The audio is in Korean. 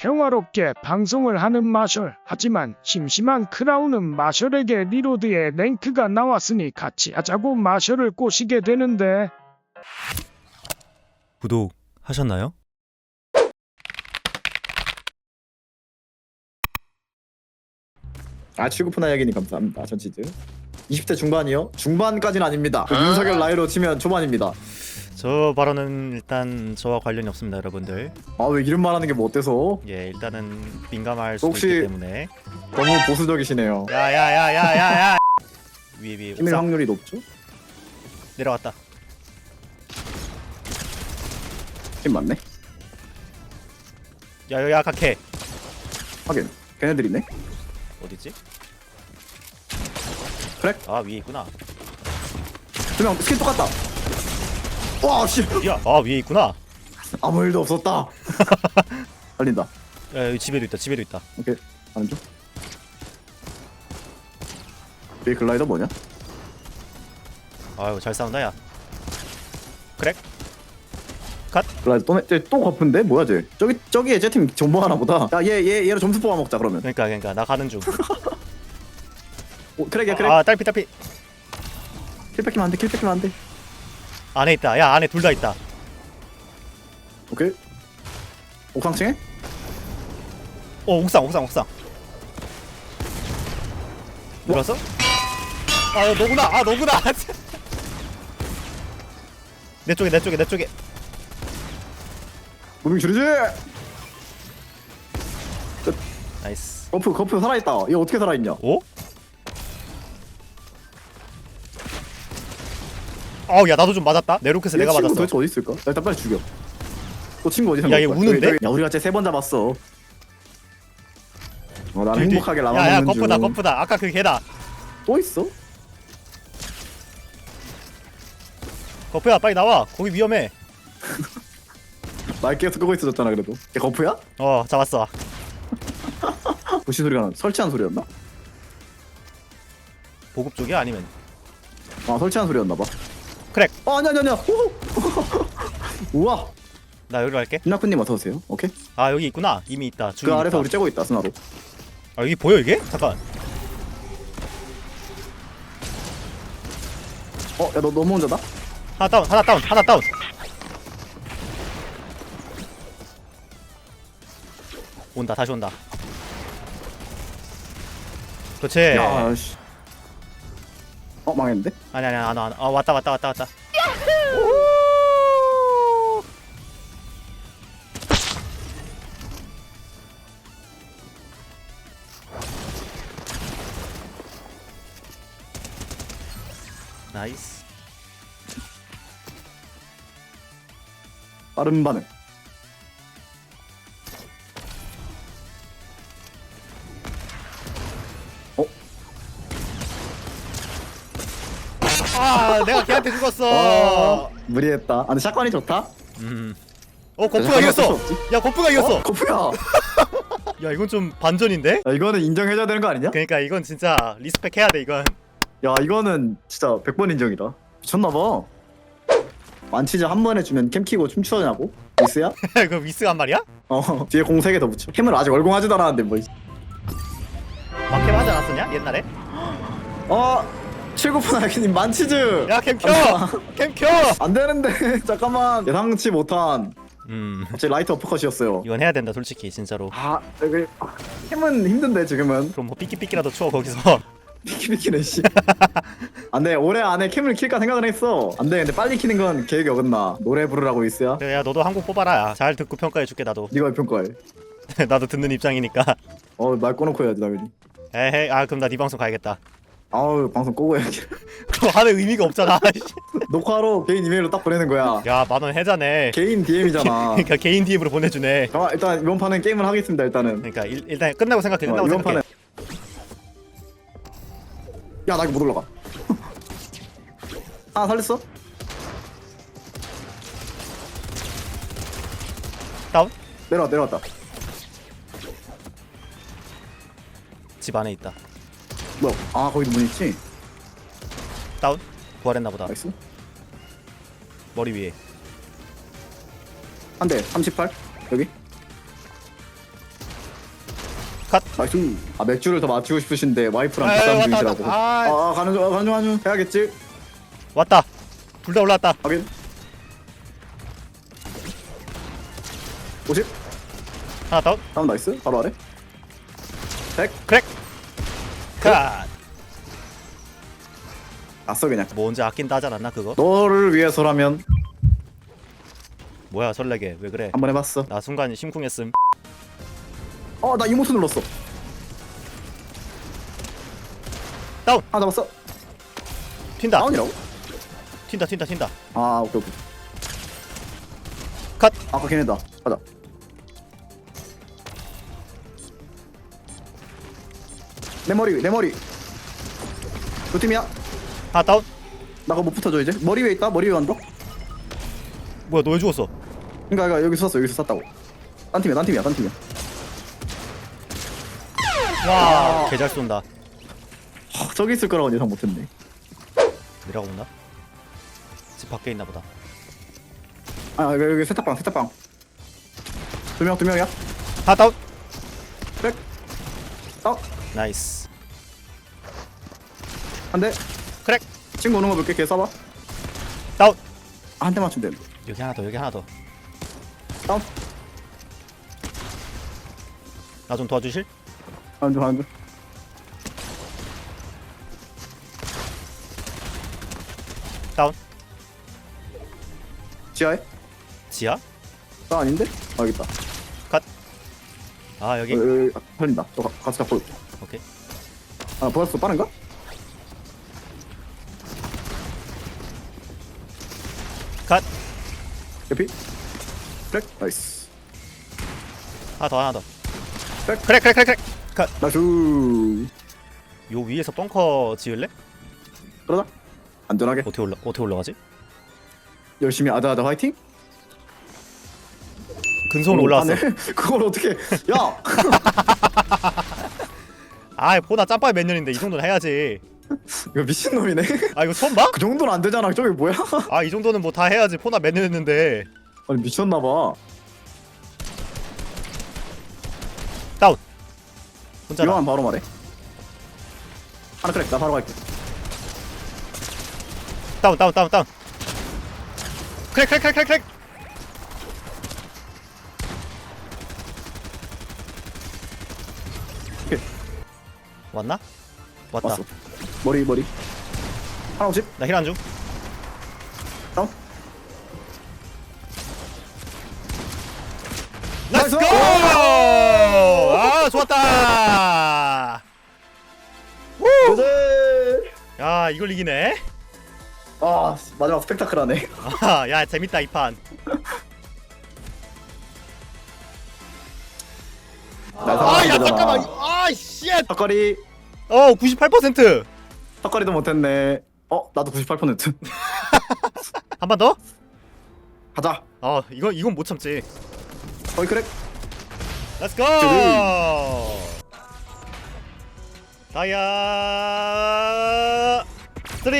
평화롭게 방송을 하는 마셜. 하지만 심심한 크라운은 마셜에게 리로드의 랭크가 나왔으니 같이 하자고 마셜을 꼬시게 되는데 구독 하셨나요? 아 출구푸나 야기님 감사합니다 전치즈 20대 중반이요? 중반까지는 아닙니다 그 윤석열 나이로 치면 초반입니다 저 발언은 일단 저와 관련이 없습니다, 여러분들. 아 왜 이런 말 하는 게 뭐 어때서? 예, 일단은 민감할 수도 혹시- 있기 때문에. 너무 보수적이시네요 야야야야야야. 위에 위에 옥상 확률이 높죠? 내려왔다. 힘 맞네 야 여기 아까 걔 하긴 걔네들이네 어디지? 그래? 아 위에 있구나. 두명 스킨 똑같다 와 씨 야, 아 위에 있구나. 아무 일도 없었다 달린다 야 여기 집에도 있다. 집에도 있다. 오케이 가는 중얘 글라이더 뭐냐? 아유 잘 싸운다 야. 그래? 글라이더 또, 내- 쟤또 거픈데? 뭐야 쟤 저기 저기에 쟤팀 정보하나 보다 야 얘 얘 얘로 점수 뽑아 먹자 그러면 그러니까 그러니까 나 가는 중. 오, 크랙이야 크랙 아 딸피 딸피 킬 뺏기면 안 돼 킬 뺏기면 안 돼 안에 있다. 야 안에 둘 다 있다. 오케이 옥상층에? 어 옥상 옥상 옥상. 들었어? 아 너구나. 아 너구나. 내 쪽에 내 쪽에 내 쪽에. 무빙 줄이지 나이스. 거프 거프 살아있다 이거 어떻게 살아있냐 오? 어우 야 나도 좀 맞았다. 내 로켓에 내가 친구 맞았어. 도대체 어디 있을까? 야, 일단 빨리 죽여 또 친구 어디 야, 얘 우는데? 야 우리가 쟤 세 번 잡았어 어 나는 뒤, 뒤. 행복하게 라면 야야 먹는 거프다 중. 거프다. 아까 그 개다. 또 있어? 거프야 빨리 나와. 거기 위험해. 말 계속 끄고 있어졌잖아 그래도 걔 거프야? 어 잡았어. 부시 소리가 나 설치한 소리였나? 보급 쪽이야 아니면 아 설치한 소리였나 봐 크랙. 어 아니야 아니야 아니야 호호. 우와 나 여기로 갈게. 김나쿠님 어서 오세요 오케이 아 여기 있구나. 이미 있다. 그 아래서. 우리 째고 있다 스나로 아 여기 보여 이게? 잠깐. 어 야 너 너무 혼자다? 하나 다운 하나 다운 하나 다운. 온다 다시 온다. 그렇지. 야 씨 어 망했는데? 아니 아니 안 와. 안 와. 아 왔다 왔다 왔다 왔다. 나이스. 빠른 반응 아 내가 걔한테 죽었어. 어 무리했다 아 근데 샷건이 좋다? 음. 어 거프가 잠깐만, 이겼어. 어쩔 수 없지. 야 거프가 이겼어. 어? 거프야 야 이건 좀 반전인데? 야, 이거는 인정해줘야 되는 거 아니냐? 그러니까 이건 진짜 리스펙 해야 돼 이건. 야 이거는 진짜 100번 인정이다 미쳤나봐 만치즈 한 번에 주면 캠 키고 춤추냐고? 미스야? 그 위스가 한 말이야? 어 뒤에 공 3개 더 붙여 캠을 아직 월공하지도 않았는데 뭐 막캠 하지 않았었냐 옛날에? 어? 79분 아기님 만치즈 야 캠 켜! 캠 켜! 안 되는데 잠깐만 예상치 못한 음 제 라이트 어퍼컷이었어요 이건 해야 된다 솔직히 진짜로. 아 여기 캠은 힘든데 지금은 그럼 뭐 삐끼삐끼라도 추워 거기서. 피키피키네 씨 안돼 올해 안에 캠을 킬까 생각은 했어 안돼 근데 빨리 키는 건 계획이 어긋나 노래 부르라고 있어야 그래 야 너도 한 곡 뽑아라. 잘 듣고 평가해 줄게 나도. 네가 왜 평가해 나도 듣는 입장이니까. 어말 꺼놓고 해야지 당연히 에헤이 아 그럼 나 네 방송 가야겠다. 아우 방송 끄고 해야지 그거 하는 의미가 없잖아. 녹화로 개인 이메일로 딱 보내는 거야 야 만 원 해자네. 개인 DM이잖아 그러니까 개인 DM으로 보내주네. 잠깐 일단 이번 판은 게임을 하겠습니다 일단은 그러니까 일, 일단 끝나고 생각해. 어, 끝나고 이번 생각해. 판은 야나 이거 못 올라가 아 살렸어? 다운? 내려와 내려왔다 집 안에 있다. 뭐야 아 거기도 문 있지? 다운? 부활했나 보다. 나이스 머리 위에. 한 대 38 여기 컷. 나이스 아 맥주를 더 맞추고 싶으신데 와이프랑 아, 왔다, 중이시라고 왔다. 아. 아 가는 중 아, 가는 중 가는 중 해야겠지 왔다. 둘 다 올라왔다. 확인 50 하나 다운. 다음 나이스 바로 아래 100 크랙. 컷. 아써 그냥 뭐 언제 아낀다 하지 않았나 그거? 너를 위해서라면 뭐야 설레게 왜 그래? 한번 해봤어 나 순간 심쿵했음. 어 나 이모트 눌렀어 다운. 아 잡았어 튄다. 다운이라고? 튄다 튄다 튄다. 아 오케이 오케이 컷. 아까 걔네다 가자 내 머리 내 머리 두 팀이야 하나 다운. 나 그거 못 붙어줘 이제 머리 위에 있다 머리 위에 언덕 뭐야 너 왜 죽었어? 그니까 그니까 여기서 쐈어 여기서 쐈다고 딴 팀이야 딴 팀이야 딴 팀이야 와 개잘 쏜다. 하, 저기 있을 거라고 예상 못했네 내려가 본다. 집 밖에 있나 보다. 아 여기, 여기 세탁방 세탁방 두 명 두 명이야 하나 다운. 백 다운 나이스. 한대 크랙. 친구 오는 거 볼게 걔 쏴봐 다운. 아, 한 대 맞추면 돼 여기 하나 더 여기 하나 더. 다운 나좀 도와주실? 하는 중 다운. 지하에? 지하? 나 아닌데? 아 여기 있다 아 여기. 여기, 여기 아, 걸린다 저 가- 같이 잡고 올게 오케이. 아 보았어 빠른가? 컷. 에피 그래 나이스 하나 더 하나 더. 크랙. 크랙 크랙 크랙 크랙. 컷. 나이스 요 위에서 벙커 지을래? 그러자 안전하게 어떻게 올라 어떻게 올라가지? 열심히 아다아다 화이팅 오, 올라왔어. 하네. 그걸 어떻게 야 아 보나 짬밥이 몇 년인데 이 정도는 해야지. 이거 미친놈이네 아 이거 처음 봐? 그 정도는 안 되잖아 저게 뭐야 아 이 정도는 뭐 다 해야지 포나 몇 년 했는데. 아니 미쳤나봐 다운. 혼자라. 이거만 바로 말해 하나 그래 나 바로 갈게 다운 다운 다운 다운. 크랙 크랙 크랙 크랙 크랙. 오케이. 왔나? 왔다. 왔어 머리 머리 하나 오십 나 힐 안 줌. 다운 나이스! 고! 아 좋았다. 그제 야 이걸 이기네. 아 마지막 스펙타클하네 아, 야 재밌다 이 판. 아 야 잠깐만. 아 씨. 턱걸이 어 98%. 턱걸이도 못했네 어 나도 98%. 한 번 더? 가자 아 이건 이건 못 참지. 거기 그래 Let's go. 다이아 3